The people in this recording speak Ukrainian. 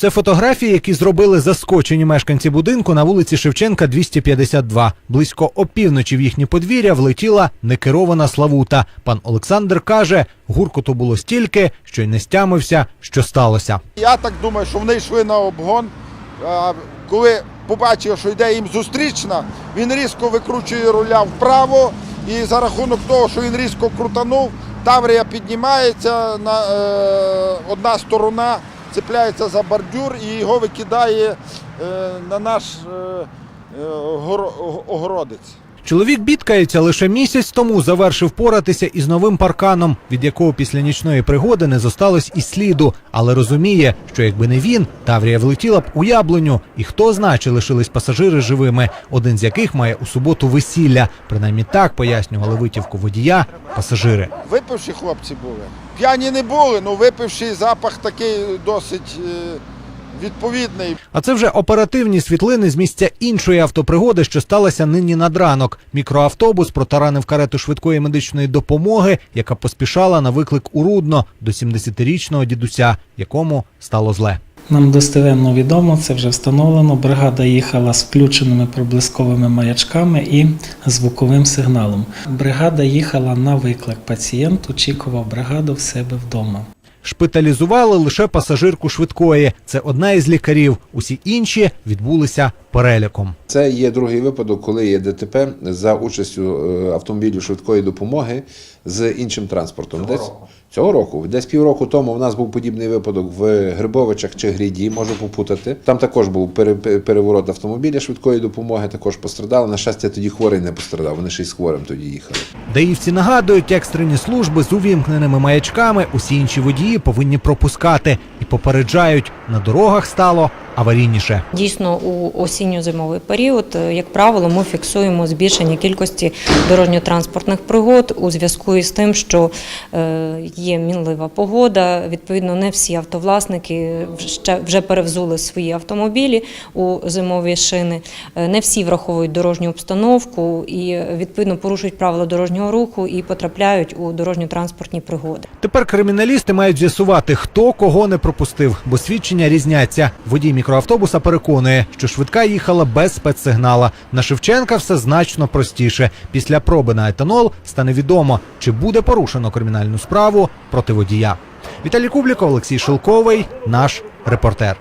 Це фотографії, які зробили заскочені мешканці будинку на вулиці Шевченка 252. Близько опівночі в їхнє подвір'я влетіла некерована славута. Пан Олександр каже, гуркоту було стільки, що й не стямився, що сталося. Я так думаю, що вони йшли на обгон. Коли побачив, що йде їм зустрічна, він різко викручує руля вправо, і за рахунок того, що він різко крутанув, Таврія піднімається на е, одна сторона, цепляється за бордюр і його викидає е, на наш е, е, горо- огородець. Чоловік бідкається лише місяць тому завершив поратися із новим парканом, від якого після нічної пригоди не зосталось і сліду, але розуміє, що якби не він, Таврія влетіла б у яблуню, і хто знає, чи лишились пасажири живими, один з яких має у суботу весілля. Принаймні так пояснювали витівку водія пасажири. Випивші хлопці були. П'яні не були, але випивший запах такий досить е, відповідний. А це вже оперативні світлини з місця іншої автопригоди, що сталося нині над ранок. Мікроавтобус протаранив карету швидкої медичної допомоги, яка поспішала на виклик у Рудно до 70-річного дідуся, якому стало зле. Нам достеменно відомо, це вже встановлено. Бригада їхала з включеними проблисковими маячками і звуковим сигналом. Бригада їхала на виклик. Пацієнт очікував бригаду в себе вдома. Шпиталізували лише пасажирку швидкої. Це одна із лікарів. Усі інші відбулися переліком. Це є другий випадок, коли є ДТП за участю е, автомобілів швидкої допомоги з іншим транспортом. Цього десь року. Цього року. Десь півроку тому в нас був подібний випадок в Грибовичах чи Гріді, можу попутати. Там також був пере- пере- переворот автомобіля швидкої допомоги, також пострадали. На щастя, тоді хворий не пострадав. Вони ще й з хворим тоді їхали. Даївці нагадують, екстрені служби з увімкненими маячками усі інші водії повинні пропускати і попереджають, на дорогах стало аварійніше. Дійсно, у осінньо-зимовий період, е, як правило, ми фіксуємо збільшення кількості дорожньо-транспортних пригод у зв'язку із тим, що е, є мінлива погода. Відповідно, не всі автовласники вже перевзули свої автомобілі у зимові шини. Е, Не всі враховують дорожню обстановку і відповідно порушують правила дорожнього руху і потрапляють у дорожньо-транспортні пригоди. Тепер криміналісти мають з'ясувати, хто кого не пропустив, бо свідчення різняться. Водій мікроавтобуса переконує, що швидка їхала без спецсигнала. На Шевченка все значно простіше. Після проби на етанол стане відомо, чи буде порушено кримінальну справу проти водія. Віталій Кубліков, Олексій Шилковий, наш репортер.